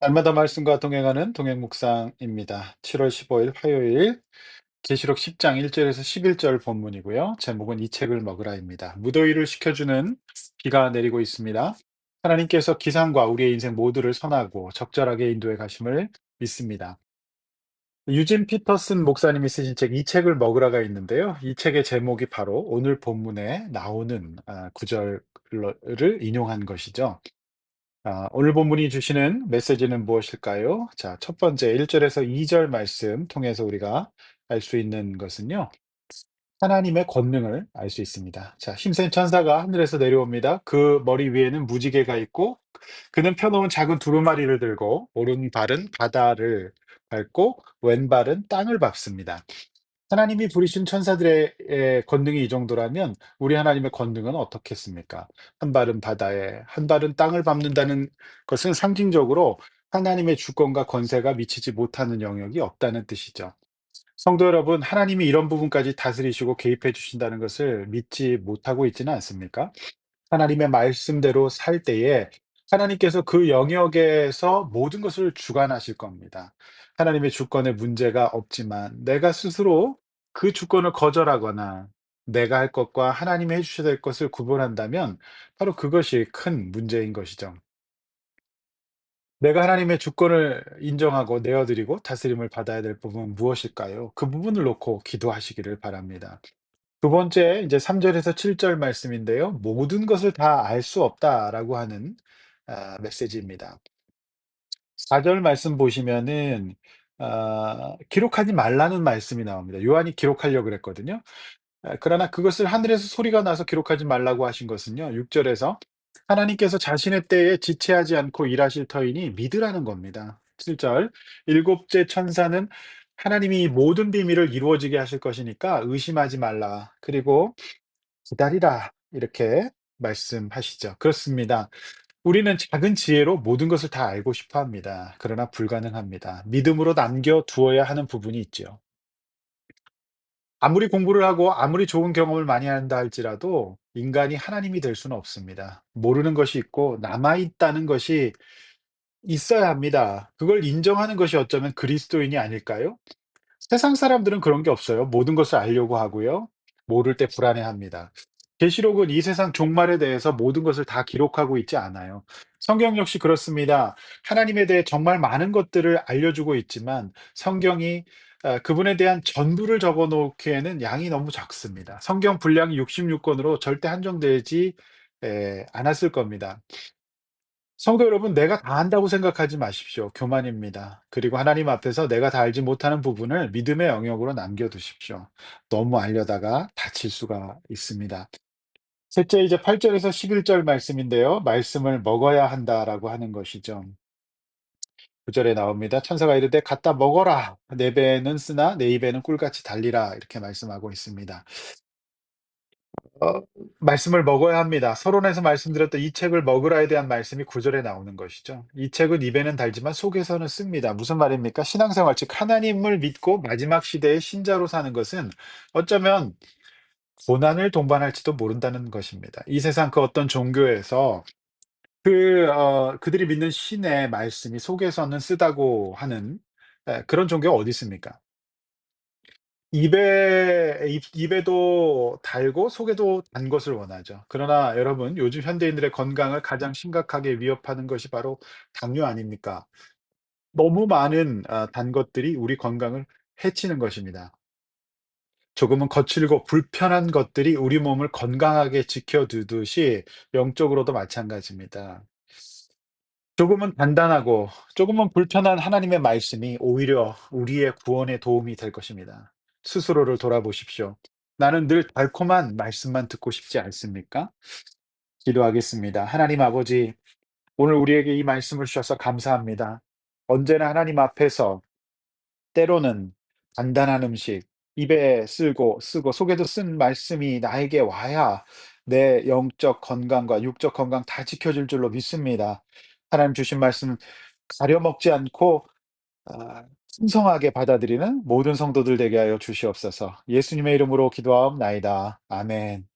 날마다 말씀과 동행하는 동행 묵상입니다. 7월 15일 화요일 계시록 10장 1절에서 11절 본문이고요. 제목은 이 책을 먹으라입니다. 무더위를 식혀주는 비가 내리고 있습니다. 하나님께서 기상과 우리의 인생 모두를 선하고 적절하게 인도해 가심을 믿습니다. 유진 피터슨 목사님이 쓰신 책 이 책을 먹으라가 있는데요. 이 책의 제목이 바로 오늘 본문에 나오는 아, 구절을 인용한 것이죠. 아, 오늘 본문이 주시는 메시지는 무엇일까요? 자, 첫 번째 1절에서 2절 말씀 통해서 우리가 알 수 있는 것은요. 하나님의 권능을 알 수 있습니다. 자, 힘센 천사가 하늘에서 내려옵니다. 그 머리 위에는 무지개가 있고 그는 펴놓은 작은 두루마리를 들고 오른발은 바다를 밟고 왼발은 땅을 밟습니다. 하나님이 부리신 천사들의 에, 권능이 이 정도라면 우리 하나님의 권능은 어떻겠습니까? 한 발은 바다에, 한 발은 땅을 밟는다는 것은 상징적으로 하나님의 주권과 권세가 미치지 못하는 영역이 없다는 뜻이죠. 성도 여러분, 하나님이 이런 부분까지 다스리시고 개입해 주신다는 것을 믿지 못하고 있지는 않습니까? 하나님의 말씀대로 살 때에 하나님께서 그 영역에서 모든 것을 주관하실 겁니다. 하나님의 주권에 문제가 없지만 내가 스스로 그 주권을 거절하거나 내가 할 것과 하나님이 해 주셔야 될 것을 구분한다면 바로 그것이 큰 문제인 것이죠. 내가 하나님의 주권을 인정하고 내어드리고 다스림을 받아야 될 부분은 무엇일까요? 그 부분을 놓고 기도하시기를 바랍니다. 두 번째 이제 3 절에서 7절 말씀인데요. "모든 것을 다 알 수 없다."라고 하는 아 메시지입니다. 4절 말씀 보시면은 아 기록하지 말라는 말씀이 나옵니다. 요한이 기록하려고 그랬거든요. 아 그러나 그것을 하늘에서 소리가 나서 기록하지 말라고 하신 것은요. 6 절에서 하나님께서 자신의 때에 지체하지 않고 일하실 터이니 믿으라는 겁니다. 7절 일곱째 천사는 하나님이 이 모든 비밀을 이루어지게 하실 것이니까 의심하지 말라. 그리고 기다리라. 이렇게 말씀하시죠. 그렇습니다. 우리는 작은 지혜로 모든 것을 다 알고 싶어 합니다. 그러나 불가능합니다. 믿음으로 남겨 두어야 하는 부분이 있죠. 아무리 공부를 하고 아무리 좋은 경험을 많이 한다 할지라도 인간이 하나님이 될 수는 없습니다. 모르는 것이 있고 남아있다는 것이 있어야 합니다. 그걸 인정하는 것이 어쩌면 그리스도인이 아닐까요? 세상 사람들은 그런 게 없어요. 모든 것을 알려고 하고요. 모를 때 불안해합니다. 계시록은 이 세상 종말에 대해서 모든 것을 다 기록하고 있지 않아요. 성경 역시 그렇습니다. 하나님에 대해 정말 많은 것들을 알려주고 있지만 성경이 아, 그분에 대한 전부를 적어 놓기에는 양이 너무 적습니다. 성경 분량이 66권으로 절대 한정되지 에, 않았을 겁니다. 성도 여러분, 내가 다 안다고 생각하지 마십시오. 교만입니다. 그리고 하나님 앞에서 내가 다 알지 못하는 부분을 믿음의 영역으로 남겨두십시오. 너무 알려다가 다칠 수가 있습니다. 셋째, 이제 8절에서 11절 말씀인데요. 말씀을 먹어야 한다라고 하는 것이죠. 9절에 나옵니다. 천사가 이르되 갖다 먹어라. 내 배는 쓰나 내 입에는 꿀같이 달리라. 이렇게 말씀하고 있습니다. 어 말씀을 먹어야 합니다. 서론에서 말씀드렸던 이 책을 먹으라에 대한 말씀이 9 절에 나오는 것이죠. 이 책은 입에는 달지만 속에서는 씁니다. 무슨 말입니까? 신앙생활 즉 하나님을 믿고 마지막 시대의 신자로 사는 것은 어쩌면 고난을 동반할지도 모른다는 것입니다. 이 세상 그 어떤 종교에서 그 어 그들이 믿는 신의 말씀이 속에서는 쓰다고 하는 예 그런 종교가 어디 있습니까? 입에 입 입에도 달고 속에도 단 것을 원하죠. 그러나 여러분 요즘 현대인들의 건강을 가장 심각하게 위협하는 것이 바로 당뇨 아닙니까? 너무 많은 아 단 것들이 우리 건강을 해치는 것입니다. 조금은 거칠고 불편한 것들이 우리 몸을 건강하게 지켜두듯이 영적으로도 마찬가지입니다. 조금은 단단하고 조금은 불편한 하나님의 말씀이 오히려 우리의 구원에 도움이 될 것입니다. 스스로를 돌아보십시오. 나는 늘 달콤한 말씀만 듣고 싶지 않습니까? 기도하겠습니다. 하나님 아버지, 오늘 우리에게 이 말씀을 주셔서 감사합니다. 언제나 하나님 앞에서 때로는 간단한 음식, 입에 쓸고 쓰고 속에도 쓴 말씀이 나에게 와야 내 영적 건강과 육적 건강 다 지켜줄 줄로 믿습니다. 하나님 주신 말씀 가려 먹지 않고 아 풍성하게 받아들이는 모든 성도들 되게 하여 주시옵소서. 예수님의 이름으로 기도하옵나이다. 아멘.